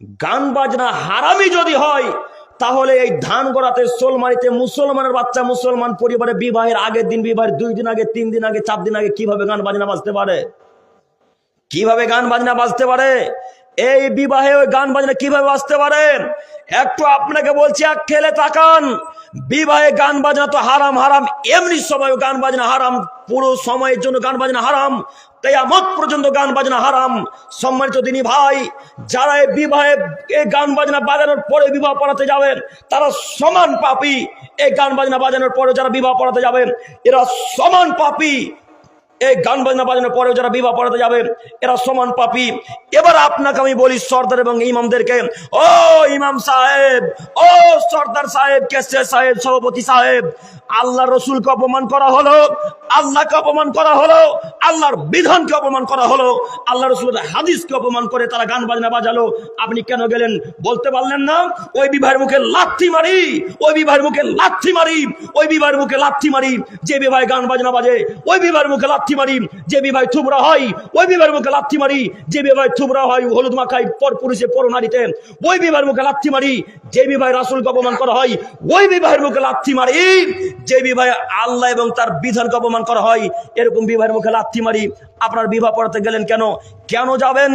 গান বাজনা হারামি যদি হয়, তাহলে এই ধান গড়াতে সোলমারিতে মুসলমানের বাচ্চা মুসলমান পরিবারে বিবাহের আগের দিন, বিবাহের দুই দিন আগে, তিন দিন আগে, চার দিন আগে কীভাবে গান বাজনা বাজতে পারে? কীভাবে গান বাজনা বাজতে পারে? এই বিবাহে ওই গান বাজনা কীভাবে বাজতে পারে? একটু আপনাকে বলছি এক খেলে তাকান। বিবাহে গান বাজনা তো হারাম হারাম। এমনি সময় গান বাজনা হারাম। পুরো সময়ের জন্য গান বাজনা হারাম। কেয়ামত পর্যন্ত গান বাজনা হারাম। সম্মানিত তিনি ভাই, যারা বিবাহে এই গান বাজনা বাজানোর পরে বিবাহ পড়াতে যাবেন, তারা সমান পাপী। এই গান বাজনা বাজানোর পরে যারা বিবাহ পড়াতে যাবেন, এরা সমান পাপী। এই গান বাজনা বাজানোর পরেও যারা বিবাহ পড়াতে যাবে, এরা সমান পাপি। এবার আপনাকে আমি বলি, সর্দার এবং ইমামদেরকে, ও ইমাম সাহেব, ও সর্দার সাহেব কেসে সাহেব, সভাপতি সাহেব আল্লাহ রসুলকে অপমান করা হলো, আল্লাহকে অপমান করা হলো, আল্লাহর বিধানকে অপমান করা হলো আল্লাহ রসুলের হাদিসকে অপমান করে তারা গান বাজনা বাজালো। আপনি কেন গেলেন? বলতে পারলেন না? ওই বিবাহের মুখে লাথি মারি, ওই বিবাহের মুখে লাথি মারি, ওই বিবাহের মুখে লাথি মারি, যে বিবাহে গান বাজনা বাজে, ওই বিবাহের মুখে লাথি মারি, যে বিবাহে থুবরা হয়, ওই বিবাহের মুখে লাথি মারি, যে বিবাহে থুবরা হয় হলুদ মাখাই পর পুরুষে পর নারীতে, ওই বিবাহের মুখে লাথি মারি, যে বিবাহে রাসুলকে অপমান করা হয়, ওই বিবাহের মুখে লাথি মারি, যে বিবাহে আল্লাহ এবং তার বিধানকে অপমান করা হয়, এরকম বিবাহের মুখে লাথি মারি আপনার বিবাহ পড়াতে গেলেন কেন? কেন যাবেন?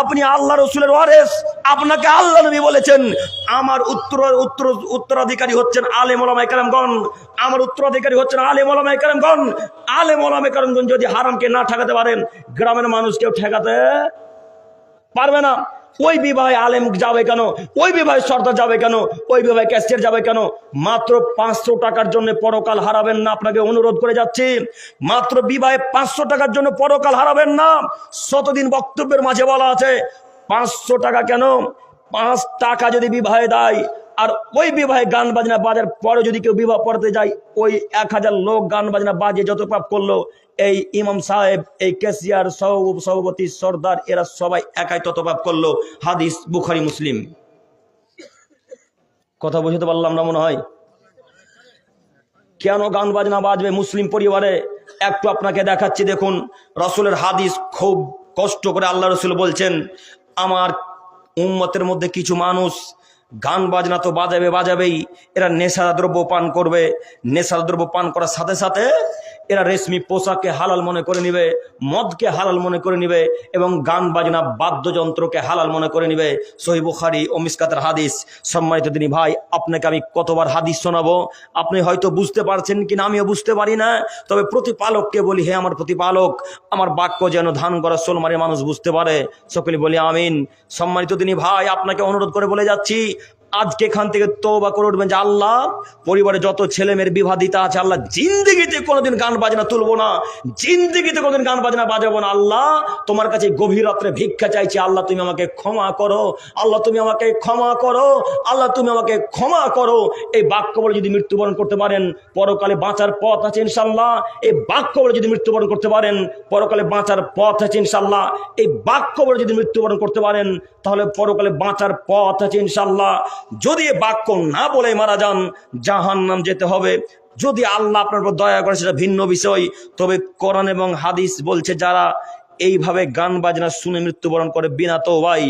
আপনি আল্লাহ রসুলের ওয়ারেস। আপনাকে আল্লাহ নবী বলেছেন, আমার উত্তর উত্তর, উত্তরাধিকারী হচ্ছেন আলে মোলামাই কালামগণ আমার উত্তরাধিকারী হচ্ছেন আলে মোলামাই কালামগণ আলে মোলামাই কালামগণ যদি হারামকে না ঠেকাতে পারেন, গ্রামের মানুষ কেউ ঠেকাতে পারবে না। ওই বিবাহে আলেম যাবে কেন? ওই বিবাহে সর্দার যাবে কেন? ওই বিবাহে ক্যাস্টের যাবে কেন? মাত্র পাঁচশো টাকার জন্য পরকাল হারাবেন না, আপনাকে অনুরোধ করে যাচ্ছি। মাত্র বিবাহে পাঁচশো টাকার জন্য পরকাল হারাবেন না। শতদিন বক্তব্যের মাঝে বলা আছে, পাঁচশো টাকা কেন? পাঁচ টাকা যদি বিবাহে দেয় আর ওই বিবাহে গান বাজনা বাজার পরে যদি কেউ বিবাহ পড়তে যায়, ওই এক হাজার লোক গান বাজনা বাজে যত পাপ করল, এই ইমাম সাহেব, এই কেসিয়ার সহ- সভাপতি, সর্দার, এরা সবাই একাই তত পাপ করল। হাদিস বুখারি, মুসলিম। কথা বুঝতে পারলাম না মনে হয়? কেন গান বাজনা বাজবে মুসলিম পরিবারে? একটু আপনাকে দেখাচ্ছি, দেখুন। রসুলের হাদিস খুব কষ্ট করে আল্লাহ রসুল বলছেন, আমার উম্মতের মধ্যে কিছু মানুষ গান বাজনা তো বাজাবে, বাজাবেই। এরা নেশা দ্রব্য পান করবে। নেশা দ্রব্য পান করার সাথে সাথে এরা রেশমি পোশাককে হালাল মনে করে নিবে, মদকে হালাল মনে করে নিবে এবং গান বাজনা বাদ্যযন্ত্রকে হালাল মনে করে নিবে। সহি বুখারি ও মিসকাতের হাদিস। সম্মানিত দিনী ভাই, আপনাকে আমি কতবার হাদিস শোনাবো? আপনি হয়তো বুঝতে পারছেন কিনা, আমিও বুঝতে পারি না। তবে প্রতিপালককে বলি, হে আমার প্রতিপালক, আমার বাক্য যেন ধান করা সোলমারি মানুষ বুঝতে পারে। সকলে বলি, আমিন। সম্মানিত দিনী ভাই, আপনাকে অনুরোধ করে বলে যাচ্ছি আজকে এখান থেকে তোবা করে উঠবেন যে আল্লাহ, পরিবারে যত ছেলে মেয়ের বিবাদিতা আছে, আল্লাহ জিন্দিগিতে কোনোদিন গান বাজনা তুলবো না, জিন্দিগিতে কোনোদিন গান বাজনা বাজাবো না। আল্লাহ, তোমার কাছে গভীর রাত্রে ভিক্ষা চাইছি, আল্লাহ তুমি আমাকে ক্ষমা করো, আল্লাহ তুমি আমাকে ক্ষমা করো, আল্লাহ তুমি আমাকে ক্ষমা করো। এই বাক্য বলে যদি মৃত্যুবরণ করতে পারেন, পরকালে বাঁচার পথ আছে ইনশাল্লাহ এই বাক্য বলে যদি মৃত্যুবরণ করতে পারেন, পরকালে বাঁচার পথ আছে ইনশাল্লাহ এই বাক্য বলে যদি মৃত্যুবরণ করতে পারেন, তাহলে পরকালে বাঁচার পথ আছে ইনশাল্লাহ যদি বাক্য না বলে মারা যান জাহান নাম যেতে হবে। যদি আল্লাহ আপনার উপর দয়া করে সেটা ভিন্ন বিষয়, তবে কোরআন এবং হাদিস বলছে যারা এইভাবে গান বাজনা শুনে মৃত্যুবরণ করে বিনা তোবাই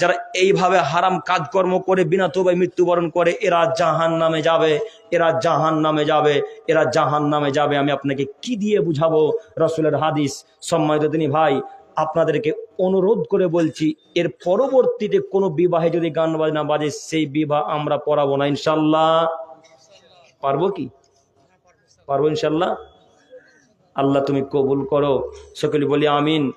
যারা এইভাবে হারাম কাজকর্ম করে বিনা তোবাই মৃত্যুবরণ করে, এরা জাহান নামে যাবে, এরা জাহান নামে যাবে, এরা জাহান নামে যাবে। আমি আপনাকে কি দিয়ে বুঝাবো? রসুলের হাদিস, সম্মানিত তিনি ভাই আপনাদেরকে অনুরোধ করে বলছি, এর পরবর্তীতে কোনো বিবাহে যদি গান বাজনা বাজে, সেই বিবাহ আমরা পড়াবো না ইনশাল্লাহ পারব কি? পারব ইনশাল্লাহ আল্লাহ তুমি কবুল করো। সকলে বলি আমিন।